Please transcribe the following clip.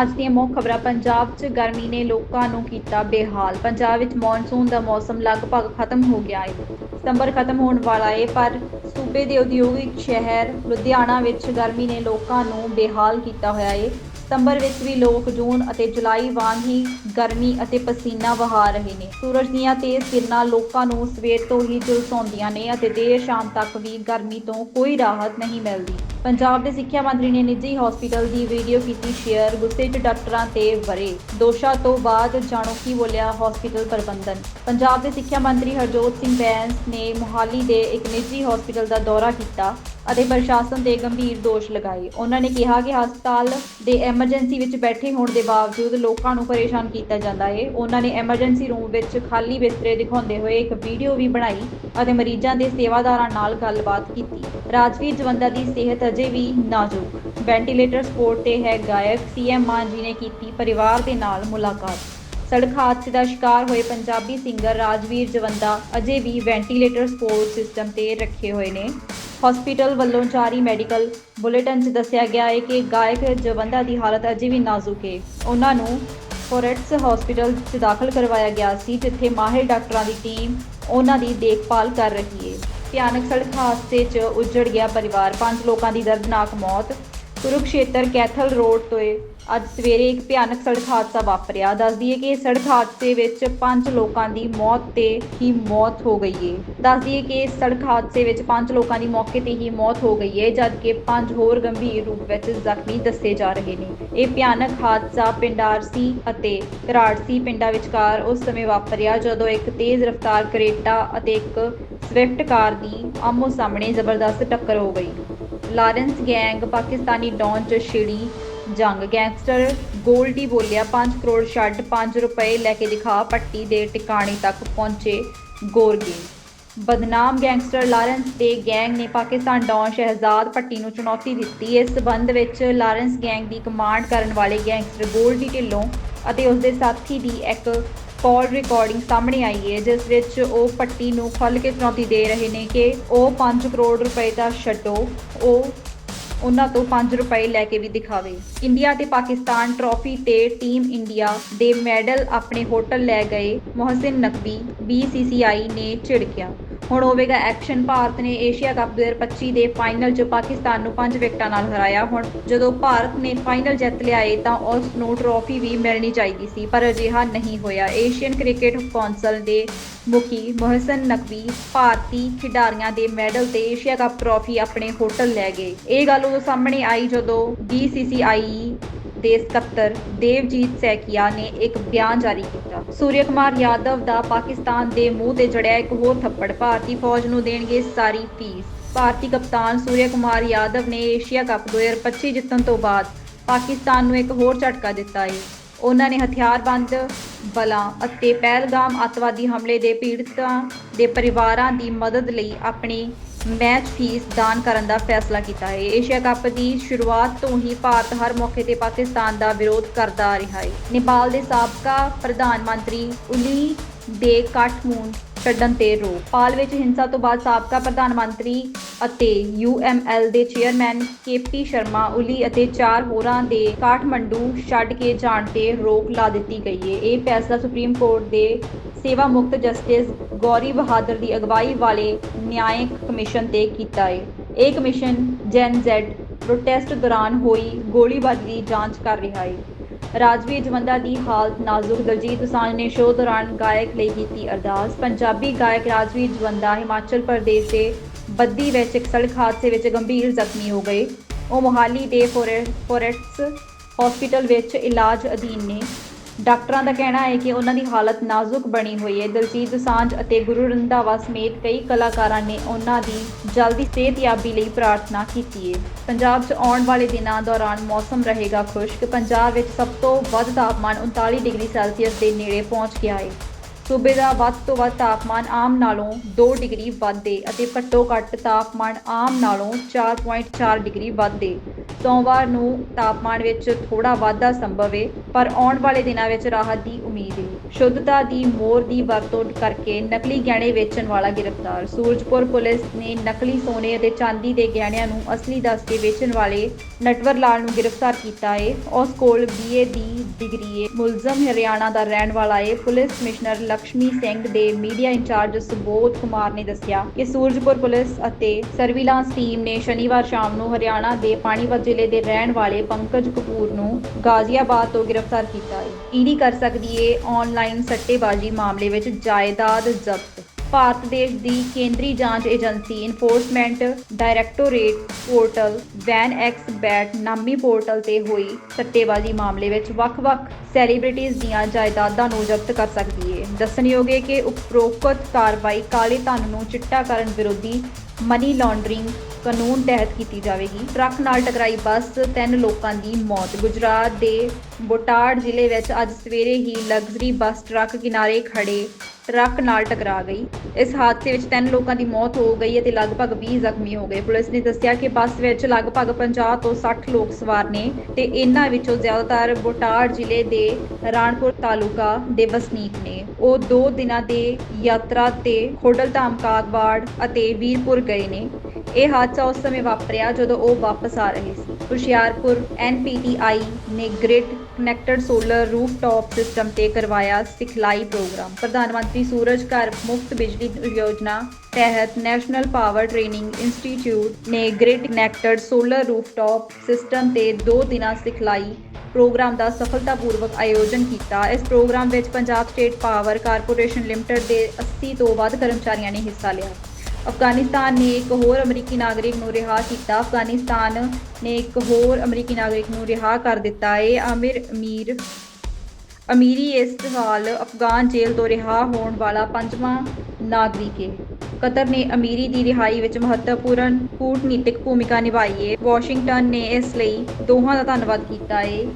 ਅੱਜ ਦੀਆਂ ਮੁੱਖ ਖਬਰਾਂ, ਪੰਜਾਬ 'ਚ ਗਰਮੀ ਨੇ ਲੋਕਾਂ ਨੂੰ ਕੀਤਾ ਬੇਹਾਲ, ਪੰਜਾਬ ਵਿੱਚ ਮੌਨਸੂਨ ਦਾ ਮੌਸਮ ਲਗਭਗ ਖਤਮ ਹੋ ਗਿਆ ਹੈ। ਸਤੰਬਰ ਖਤਮ ਹੋਣ ਵਾਲਾ ਹੈ, ਪਰ ਸੂਬੇ ਦੇ ਉਦਯੋਗਿਕ ਸ਼ਹਿਰ ਲੁਧਿਆਣਾ ਵਿੱਚ ਗਰਮੀ ਨੇ ਲੋਕਾਂ ਨੂੰ ਬੇਹਾਲ ਕੀਤਾ ਹੋਇਆ ਹੈ। ਸਤੰਬਰ ਵਿੱਚ ਵੀ ਲੋਕ ਜੂਨ ਅਤੇ ਜੁਲਾਈ ਵਾਂਗ ਹੀ ਗਰਮੀ ਅਤੇ ਪਸੀਨਾ ਵਹਾ ਰਹੇ ਨੇ। ਸੂਰਜ ਦੀਆਂ ਤੇਜ਼ ਕਿਰਨਾਂ ਲੋਕਾਂ ਨੂੰ ਸਵੇਰ ਤੋਂ ਹੀ ਝੁਲਸਾਉਂਦੀਆਂ ਨੇ ਅਤੇ ਦੇਰ ਸ਼ਾਮ ਤੱਕ ਵੀ ਗਰਮੀ ਤੋਂ ਕੋਈ ਰਾਹਤ ਨਹੀਂ ਮਿਲਦੀ। ਪੰਜਾਬ ਦੇ ਸਿੱਖਿਆ ਮੰਤਰੀ ਨੇ ਨਿੱਜੀ ਹਸਪੀਟਲ ਦੀ ਵੀਡੀਓ ਕੀਤੀ ਸ਼ੇਅਰ, ਗੁੱਸੇ 'ਚ ਡਾਕਟਰਾਂ ਤੇ ਵਰੇ। ਦੋਸ਼ਾਂ ਤੋਂ ਬਾਅਦ ਜਾਣੋ ਕੀ ਬੋਲਿਆ ਹਸਪੀਟਲ ਪ੍ਰਬੰਧਨ। ਪੰਜਾਬ ਦੇ ਸਿੱਖਿਆ ਮੰਤਰੀ ਹਰਜੋਤ ਸਿੰਘ ਬੈਂਸ ਨੇ ਮੁਹਾਲੀ ਦੇ ਇੱਕ ਨਿੱਜੀ ਹਸਪੀਟਲ ਦਾ ਦੌਰਾ ਕੀਤਾ। ਅਤੇ ਪ੍ਰਸ਼ਾਸਨ ਤੇ ਗੰਭੀਰ ਦੋਸ਼ ਲਗਾਏ। ਉਹਨਾਂ ਨੇ ਕਿਹਾ ਕਿ ਹਸਪਤਾਲ ਦੇ ਐਮਰਜੈਂਸੀ ਵਿੱਚ ਬੈਠੇ ਹੋਣ ਦੇ ਬਾਵਜੂਦ ਲੋਕਾਂ ਨੂੰ ਪਰੇਸ਼ਾਨ ਕੀਤਾ ਜਾਂਦਾ ਹੈ। ਉਹਨਾਂ ਨੇ ਐਮਰਜੈਂਸੀ ਰੂਮ ਵਿੱਚ ਖਾਲੀ ਬਿਸਤਰੇ ਦਿਖਾਉਂਦੇ ਹੋਏ ਇੱਕ ਵੀਡੀਓ ਵੀ ਬਣਾਈ ਅਤੇ ਮਰੀਜ਼ਾਂ ਦੇ ਸੇਵਾਦਾਰਾਂ ਨਾਲ ਗੱਲਬਾਤ ਕੀਤੀ। ਰਾਜਵੀਰ ਜਵੰਦਾ ਦੀ ਸਿਹਤ ਅਜੇ ਵੀ ਨਾਜ਼ੁਕ। ਵੈਂਟੀਲੇਟਰ ਸਪੋਰਟ ਤੇ ਹੈ ਗਾਇਕ ਸੀਐਮ ਮਾਨ ਜੀ ਨੇ ਕੀਤੀ ਪਰਿਵਾਰ ਦੇ ਨਾਲ ਮੁਲਾਕਾਤ। ਸੜਕ ਹਾਦਸੇ ਦਾ ਸ਼ਿਕਾਰ ਹੋਏ ਪੰਜਾਬੀ ਸਿੰਗਰ ਰਾਜਵੀਰ ਜਵੰਦਾ ਅਜੇ ਵੀ ਵੈਂਟੀਲੇਟਰ ਸਪੋਰਟ ਸਿਸਟਮ ਤੇ ਰੱਖੇ ਹੋਏ ਨੇ। ਹਸਪੀਟਲ ਵੱਲੋਂ ਜਾਰੀ ਮੈਡੀਕਲ ਬੁਲੇਟਿਨ 'ਚ ਦੱਸਿਆ ਗਿਆ ਹੈ ਕਿ ਗਾਇਕ ਜਵੰਦਾ ਦੀ ਹਾਲਤ ਅਜੇ ਵੀ ਨਾਜ਼ੁਕ ਹੈ। ਉਹਨਾਂ ਨੂੰ ਫੋਰੈਟਸ ਹਸਪੀਟਲ 'ਚ ਦਾਖਲ ਕਰਵਾਇਆ ਗਿਆ ਸੀ, ਜਿੱਥੇ ਮਾਹਿਰ ਡਾਕਟਰਾਂ ਦੀ ਟੀਮ ਉਹਨਾਂ ਦੀ ਦੇਖਭਾਲ ਕਰ ਰਹੀ ਹੈ। ਭਿਆਨਕ ਸੜਕ ਹਾਦਸੇ 'ਚ ਉੱਜੜ ਗਿਆ ਪਰਿਵਾਰ। ਪੰਜ ਲੋਕਾਂ ਦੀ ਦਰਦਨਾਕ ਮੌਤ। ਕੁਰੂਕਸ਼ੇਤਰ ਕੈਥਲ ਰੋਡ ਤੋਂ ਅੱਜ ਸਵੇਰੇ ਇੱਕ ਭਿਆਨਕ ਸੜਕ ਹਾਦਸਾ ਵਾਪਰਿਆ। ਦੱਸ ਦਈਏ ਕਿ ਸੜਕ ਹਾਦਸੇ ਵਿੱਚ ਪੰਜ ਲੋਕਾਂ ਦੀ ਮੌਤ ਤੇ ਹੀ ਮੌਤ ਹੋ ਗਈ ਹੈ ਦੱਸ ਦਈਏ ਕਿ ਸੜਕ ਹਾਦਸੇ ਵਿੱਚ ਪੰਜ ਲੋਕਾਂ ਦੀ ਮੌਕੇ ਤੇ ਹੀ ਮੌਤ ਹੋ ਗਈ ਹੈ ਜਦਕਿ ਪੰਜ ਹੋਰ ਗੰਭੀਰ ਰੂਪ ਵਿੱਚ ਜ਼ਖਮੀ ਦੱਸੇ ਜਾ ਰਹੇ ਨੇ। ਇਹ ਭਿਆਨਕ ਹਾਦਸਾ ਪਿੰਡਾਰਸੀ ਅਤੇ ਘਰਾੜਸੀ ਪਿੰਡਾਂ ਵਿਚਕਾਰ ਉਸ ਸਮੇਂ ਵਾਪਰਿਆ, ਜਦੋਂ ਇੱਕ ਤੇਜ਼ ਰਫ਼ਤਾਰ ਕਰੇਟਾ ਅਤੇ ਇੱਕ ਸਵਿਫਟ ਕਾਰ ਦੀ ਆਮੋ ਸਾਹਮਣੇ ਜ਼ਬਰਦਸਤ ਟੱਕਰ ਹੋ ਗਈ। ਲਾਰੈਂਸ ਗੈਂਗ ਪਾਕਿਸਤਾਨੀ ਡੌਨ ਚ ਛਿੜੀ ਜੰਗ ਗੈਂਗਸਟਰ ਗੋਲਡੀ ਬੋਲਿਆ 5 ਕਰੋੜ ਛੱਡ 5 ਰੁਪਏ ਲੈ ਕੇ ਦਿਖਾ ਪੱਟੀ ਦੇ ਟਿਕਾਣੇ ਤੱਕ ਪਹੁੰਚੇ ਗੋਰਗੀ। ਬਦਨਾਮ ਗੈਂਗਸਟਰ ਲਾਰੈਂਸ ਦੇ ਗੈਂਗ ਨੇ ਪਾਕਿਸਤਾਨ ਡੌਨ ਸ਼ਹਿਜ਼ਾਦ ਪੱਟੀ ਨੂੰ ਚੁਣੌਤੀ ਦਿੱਤੀ। ਇਸ ਸਬੰਧ ਵਿੱਚ ਲਾਰੈਂਸ ਗੈਂਗ ਦੀ ਕਮਾਂਡ ਕਰਨ ਵਾਲੇ ਗੈਂਗਸਟਰ ਗੋਲਡੀ ਢਿੱਲੋਂ ਅਤੇ ਉਸ ਦੇ ਸਾਥੀ ਦੀ ਇੱਕ ਕਾਲ ਰਿਕਾਰਡਿੰਗ ਸਾਹਮਣੇ ਆਈ ਹੈ, ਜਿਸ ਵਿੱਚ ਉਹ ਪੱਟੀ ਨੂੰ ਖੁੱਲ੍ਹ ਕੇ ਚੁਣੌਤੀ ਦੇ ਰਹੇ ਨੇ ਕਿ ਉਹ 5 ਕਰੋੜ ਰੁਪਏ ਦਾ ਛੱਡੋ, ਉਹ ਉਹਨਾਂ ਤੋਂ 5 ਰੁਪਏ ਲੈ ਕੇ ਵੀ ਦਿਖਾਵੇ। ਇੰਡੀਆ ਤੇ ਪਾਕਿਸਤਾਨ ਟਰਾਫੀ ਤੇ ਟੀਮ ਇੰਡੀਆ ਦੇ ਮੈਡਲ ਆਪਣੇ ਹੋਟਲ ਲੈ ਗਏ। ਮੋਹਸਿਨ ਨਕਵੀ BCCI ਨੇ ਝਿੜਕਿਆ। ਹੁਣ ਹੋਵੇਗਾ ਐਕਸ਼ਨ ਭਾਰਤ ਨੇ ਏਸ਼ੀਆ ਕੱਪ 2025 ਦੇ ਫਾਈਨਲ 'ਚ ਪਾਕਿਸਤਾਨ ਨੂੰ 5 ਵਿਕਟਾਂ ਨਾਲ ਹਰਾਇਆ। ਹੁਣ ਜਦੋਂ ਭਾਰਤ ਨੇ ਫਾਈਨਲ ਜਿੱਤ ਲਿਆ ਏ ਤਾਂ ਉਸ ਨੂੰ ਟਰਾਫੀ ਵੀ ਮਿਲਣੀ ਚਾਹੀਦੀ ਸੀ, ਪਰ ਅਜਿਹਾ ਨਹੀਂ ਹੋਇਆ। ਏਸ਼ੀਅਨ ਕ੍ਰਿਕਟ ਕੌਂਸਲ ਦੇ ਮੁਖੀ ਮੁਹਸਨ ਨਕਵੀ ਭਾਰਤੀ ਖਿਡਾਰੀਆਂ ਦੇ ਮੈਡਲ ਤੇ ਏਸ਼ੀਆ ਕੱਪ ਟਰਾਫੀ ਆਪਣੇ ਹੋਟਲ ਲੈ ਗਏ। ਇਹ ਗੱਲ ਉਹ ਸਾਹਮਣੇ ਆਈ ਜਦੋਂ BCCI ਦੇ ਸਕੱਤਰ ਦੇਵਜੀਤ ਸੈਕੀਆ ਨੇ ਇੱਕ ਬਿਆਨ ਜਾਰੀ ਕੀਤਾ। ਸੂਰਿਆ ਕੁਮਾਰ ਯਾਦਵ ਦਾ ਪਾਕਿਸਤਾਨ ਦੇ ਮੂੰਹ ਤੇ ਜੜਿਆ ਇੱਕ ਹੋਰ ਥੱਪੜ। ਭਾਰਤੀ ਫੌਜ ਨੂੰ ਦੇਣਗੇ ਸਾਰੀ ਫੀਸ। ਭਾਰਤੀ ਕਪਤਾਨ ਸੂਰਿਆ ਕੁਮਾਰ ਯਾਦਵ ਨੇ ਏਸ਼ੀਆ ਕੱਪ 2025 ਜਿੱਤਣ ਤੋਂ ਬਾਅਦ ਪਾਕਿਸਤਾਨ ਨੂੰ ਇੱਕ ਹੋਰ ਝਟਕਾ ਦਿੱਤਾ ਹੈ ਉਹਨਾਂ ਨੇ ਹਥਿਆਰਬੰਦ, ਬਲਾਂ ਅਤੇ ਪਹਿਲਗਾਮ ਅੱਤਵਾਦੀ ਹਮਲੇ ਦੇ ਪੀੜਤਾਂ ਦੇ ਪਰਿਵਾਰਾਂ ਦੀ ਮਦਦ ਲਈ ਆਪਣੀ ਮੈਚ ਫੀਸ ਦਾਨ ਕਰਨ ਦਾ ਫੈਸਲਾ ਕੀਤਾ ਹੈ। ਏਸ਼ੀਆ ਕੱਪ ਦੀ ਸ਼ੁਰੂਆਤ ਤੋਂ ਹੀ ਭਾਰਤ ਹਰ ਮੌਕੇ ਤੇ ਪਾਕਿਸਤਾਨ ਦਾ ਵਿਰੋਧ ਕਰਦਾ ਰਿਹਾ ਹੈ। ਨੇਪਾਲ ਦੇ ਸਾਬਕਾ ਪ੍ਰਧਾਨ ਮੰਤਰੀ ਉਲੀ ਦੇ ਕਾਠਮੂਨ ਛੱਡਣ ਤੇ ਰੋਕ। ਪਾਲ ਵਿੱਚ ਹਿੰਸਾ ਤੋਂ ਬਾਅਦ ਸਾਬਕਾ ਪ੍ਰਧਾਨ ਮੰਤਰੀ ਅਤੇ UML ਦੇ ਚੇਅਰਮੈਨ ਕੇਪੀ ਸ਼ਰਮਾ, ਉਲੀ ਅਤੇ ਚਾਰ ਹੋਰਾਂ ਦੇ ਕਾਠਮੰਡੂ ਛੱਡ ਕੇ ਜਾਣ ਤੇ ਰੋਕ ਲਾ ਦਿੱਤੀ ਗਈ ਹੈ। ਇਹ ਫੈਸਲਾ ਸੁਪਰੀਮ ਕੋਰਟ ਦੇ ਸੇਵਾ ਮੁਕਤ ਜਸਟਿਸ ਗੌਰੀ ਬਹਾਦਰ ਦੀ ਅਗਵਾਈ ਵਾਲੇ ਨਿਆਇਕ ਕਮਿਸ਼ਨ ਤੇ ਕੀਤਾ ਹੈ ਇਹ ਕਮਿਸ਼ਨ ਜੈਨ ਜ਼ੈਡ ਪ੍ਰੋਟੈਸਟ ਦੌਰਾਨ ਹੋਈ ਗੋਲੀਬਾਰੀ ਦੀ ਜਾਂਚ ਕਰ ਰਿਹਾ ਹੈ ਰਾਜਵੀਰ ਜਵੰਦਾ ਦੀ ਹਾਲਤ ਨਾਜ਼ੁਕ ਦਲਜੀਤ ਦੋਸਾਂਝ ਨੇ ਸ਼ੋਅ ਦੌਰਾਨ ਗਾਇਕ ਲਈ ਕੀਤੀ ਅਰਦਾਸ। ਪੰਜਾਬੀ ਗਾਇਕ ਰਾਜਵੀਰ ਜਵੰਦਾ ਹਿਮਾਚਲ ਪ੍ਰਦੇਸ਼ ਦੇ ਬੱਦੀ ਵਿੱਚ ਇੱਕ ਸੜਕ ਹਾਦਸੇ ਵਿੱਚ ਗੰਭੀਰ ਜ਼ਖਮੀ ਹੋ ਗਏ। ਉਹ ਮੋਹਾਲੀ ਦੇ ਫੋਰੇ- ਫੋਰੈਟਸ ਹਸਪੀਟਲ ਵਿੱਚ ਇਲਾਜ ਅਧੀਨ ਨੇ। ਡਾਕਟਰਾਂ ਦਾ ਕਹਿਣਾ ਹੈ ਕਿ ਉਹਨਾਂ ਦੀ ਹਾਲਤ ਨਾਜ਼ੁਕ ਬਣੀ ਹੋਈ ਹੈ। ਦਿਲਜੀਤ ਦੋਸਾਂਝ ਅਤੇ ਗੁਰੂ ਰੰਧਾਵਾ ਸਮੇਤ ਕਈ ਕਲਾਕਾਰਾਂ ਨੇ ਉਹਨਾਂ ਦੀ ਜਲਦੀ ਸਿਹਤਯਾਬੀ ਲਈ ਪ੍ਰਾਰਥਨਾ ਕੀਤੀ ਹੈ। ਪੰਜਾਬ 'ਚ ਆਉਣ ਵਾਲੇ ਦਿਨਾਂ ਦੌਰਾਨ ਮੌਸਮ ਰਹੇਗਾ ਖੁਸ਼ਕ। ਪੰਜਾਬ ਵਿੱਚ ਸਭ ਤੋਂ ਵੱਧ ਤਾਪਮਾਨ 39 ਡਿਗਰੀ ਸੈਲਸੀਅਸ ਦੇ ਨੇੜੇ ਪਹੁੰਚ ਗਿਆ ਹੈ। ਸੂਬੇ ਦਾ ਵੱਧ ਤੋਂ ਵੱਧ ਤਾਪਮਾਨ ਆਮ ਨਾਲੋਂ 2 ਡਿਗਰੀ ਵੱਧ ਹੈ ਅਤੇ ਘੱਟੋ ਘੱਟ ਤਾਪਮਾਨ ਆਮ ਨਾਲੋਂ 4.4 ਡਿਗਰੀ ਵੱਧ ਹੈ ਸੋਮਵਾਰ ਨੂੰ ਤਾਪਮਾਨ ਵਿੱਚ ਥੋੜਾ ਵਾਧਾ ਸੰਭਵ ਹੈ ਪਰ ਆਉਣ ਵਾਲੇ ਦਿਨਾਂ ਵਿੱਚ ਰਾਹਤ ਦੀ ਉਮੀਦ ਹੈ। ਸ਼ੁੱਧਤਾ ਦੀ ਮੋਰ ਦੀ ਵਰਤੋਂ ਕਰਕੇ ਨਕਲੀ ਗਹਿਣੇ ਵੇਚਣ ਵਾਲਾ ਗ੍ਰਿਫਤਾਰ। ਸੂਰਜਪੁਰ ਪੁਲਿਸ ਨੇ ਨਕਲੀ ਸੋਨੇ ਅਤੇ ਚਾਂਦੀ ਦੇ ਗਹਿਣਿਆਂ ਨੂੰ ਅਸਲੀ ਦੱਸ ਕੇ ਵੇਚਣ ਵਾਲੇ ਨਟਵਰ ਲਾਲ ਨੂੰ ਗ੍ਰਿਫਤਾਰ ਕੀਤਾ ਹੈ। ਉਸ ਕੋਲ ਬੀਏ ਦੀ ਡਿਗਰੀ ਹੈ ਮੁਲਜ਼ਮ ਹਰਿਆਣਾ ਦਾ ਰਹਿਣ ਵਾਲਾ ਹੈ ਪੁਲਿਸ ਕਮਿਸ਼ਨਰ ਲక్ష్ਮੀ ਸਿੰਘ ਦੇ ਮੀਡੀਆ ਇੰਚਾਰਜ ਸੁਬੋਧ ਕੁਮਾਰ ਨੇ ਦੱਸਿਆ ਕਿ ਸੂਰਜਪੁਰ ਪੁਲਿਸ ਅਤੇ ਸਰਵੀਲਾਂਸ ਟੀਮ ਨੇ ਸ਼ਨੀਵਾਰ ਸ਼ਾਮ ਨੂੰ ਹਰਿਆਣਾ ਦੇ ਪਾਣੀਪਤ ਜ਼ਿਲ੍ਹੇ ਦੇ ਰਹਿਣ ਵਾਲੇ ਪੰਕਜ ਕਪੂਰ ਨੂੰ ਗਾਜ਼ੀਆਬਾਦ ਤੋਂ ਗ੍ਰਿਫਤਾਰ ਕੀਤਾ ਹੈ ਈਡੀ ਕਰ ਸਕਦੀ ਏ ਆਨਲਾਈਨ ਸੱਟੇਬਾਜ਼ੀ ਮਾਮਲੇ ਵਿੱਚ ਜਾਇਦਾਦ ਜ਼ਬਤ। ਭਾਰਤ ਦੇਸ਼ ਦੀ ਕੇਂਦਰੀ ਜਾਂਚ agency enforcement directorate portal one x bet ਨਾਮੀ ਪੋਰਟਲ ਤੇ ਹੋਈ ਸੱਟੇਬਾਜ਼ੀ ਮਾਮਲੇ ਵਿੱਚ ਵੱਖ-ਵੱਖ ਸੈਲੀਬ੍ਰਿਟੀਜ਼ ਦੀਆਂ ਜਾਇਦਾਦਾਂ ਨੂੰ ਜ਼ਬਤ ਕਰ ਸਕਦੀ ਹੈ ਦੱਸਣਯੋਗ ਹੈ ਕਿ ਉਪਰੋਕਤ ਕਾਰਵਾਈ ਕਾਲੇ ਧਨ ਨੂੰ ਚਿੱਟਾ ਕਰਨ ਵਿਰੋਧੀ ਮਨੀ ਲਾਂਡਰਿੰਗ ਕਾਨੂੰਨ ਤਹਿਤ ਕੀਤੀ ਜਾਵੇਗੀ। ਟਰੱਕ ਨਾਲ ਟਕਰਾਈ ਬੱਸ, ਤਿੰਨ ਲੋਕਾਂ ਦੀ ਮੌਤ। ਗੁਜਰਾਤ ਦੇ ਬੋਟਾੜ ਜ਼ਿਲ੍ਹੇ ਵਿੱਚ ਅੱਜ ਸਵੇਰੇ ਹੀ ਲਗਜ਼ਰੀ ਬੱਸ ਟਰੱਕ ਕਿਨਾਰੇ ਖੜੇ ਟਰੱਕ ਨਾਲ ਟਕਰਾ ਗਈ। ਇਸ ਹਾਦਸੇ ਵਿੱਚ ਤਿੰਨ ਲੋਕਾਂ ਦੀ ਮੌਤ ਹੋ ਗਈ ਅਤੇ ਲਗਭਗ 20 ਜ਼ਖਮੀ ਹੋ ਗਏ। ਪੁਲਿਸ ਨੇ ਦੱਸਿਆ ਕਿ ਬੱਸ ਵਿੱਚ ਲਗਭਗ 50 ਤੋਂ 60 ਲੋਕ ਸਵਾਰ ਨੇ ਤੇ ਇਹਨਾਂ ਵਿੱਚੋਂ ਜ਼ਿਆਦਾਤਰ ਬੋਟਾਡ ਜ਼ਿਲ੍ਹੇ ਦੇ ਰਾਣਪੁਰ ਤਾਲੁਕਾ ਦੇ ਵਸਨੀਕ ਨੇ। ਉਹ ਦੋ ਦਿਨਾਂ ਦੇ ਯਾਤਰਾ ਤੇ ਖੋਡਲਧਾਮ ਕਾਗਵਾੜ ਅਤੇ ਵੀਰਪੁਰ ਗਏ ਨੇ। ਇਹ ਹਾਦਸਾ ਉਸ ਸਮੇਂ ਵਾਪਰਿਆ ਜਦੋਂ ਉਹ ਵਾਪਸ ਆ ਰਹੇ ਸੀ। ਹੁਸ਼ਿਆਰਪੁਰ ਐਨਪੀਟੀਆਈ ਨੇ grid connected solar rooftop system ਤੇ ਕਰਵਾਇਆ ਸਿਖਲਾਈ ਪ੍ਰੋਗਰਾਮ। ਪ੍ਰਧਾਨ ਮੰਤਰੀ ਸੂਰਜ ਘਰ ਮੁਫਤ ਬਿਜਲੀ ਯੋਜਨਾ ਤਹਿਤ ਨੈਸ਼ਨਲ ਪਾਵਰ ਟ੍ਰੇਨਿੰਗ ਇੰਸਟੀਚਿਊਟ ਨੇ grid connected solar rooftop system ਤੇ 2 ਦਿਨਾਂ ਸਿਖਲਾਈ ਪ੍ਰੋਗਰਾਮ ਦਾ ਸਫਲਤਾਪੂਰਵਕ ਆਯੋਜਨ ਕੀਤਾ। ਇਸ ਪ੍ਰੋਗਰਾਮ ਵਿੱਚ Punjab state power corporation limited ਦੇ 80 ਤੋਂ ਵੱਧ ਕਰਮਚਾਰੀਆਂ ਨੇ ਹਿੱਸਾ ਲਿਆ। ਅਫਗਾਨਿਸਤਾਨ ਨੇ ਇੱਕ ਹੋਰ ਅਮਰੀਕੀ ਨਾਗਰਿਕ ਨੂੰ ਰਿਹਾ ਕੀਤਾ। ਅਫਗਾਨਿਸਤਾਨ ਨੇ ਇੱਕ ਹੋਰ ਅਮਰੀਕੀ ਨਾਗਰਿਕ ਨੂੰ ਰਿਹਾ ਕਰ ਦਿੱਤਾ। ਏ ਆਮਿਰ ਅਮੀਰ ਅਮੀਰੀ ਇਸ ਸਾਲ ਅਫਗਾਨ ਜੇਲ੍ਹ ਤੋਂ ਰਿਹਾ ਹੋਣ ਵਾਲਾ ਪੰਜਵਾਂ ਨਾਗਰਿਕ ਏ। ਕਤਰ ਨੇ ਅਮੀਰੀ ਦੀ ਰਿਹਾਈ ਵਿੱਚ ਮਹੱਤਵਪੂਰਨ ਕੂਟਨੀਤਿਕ ਭੂਮਿਕਾ ਨਿਭਾਈ ਏ। ਵਾਸ਼ਿੰਗਟਨ ਨੇ ਇਸ ਲਈ ਦੋਹਾਂ ਦਾ ਧੰਨਵਾਦ ਕੀਤਾ ਏ।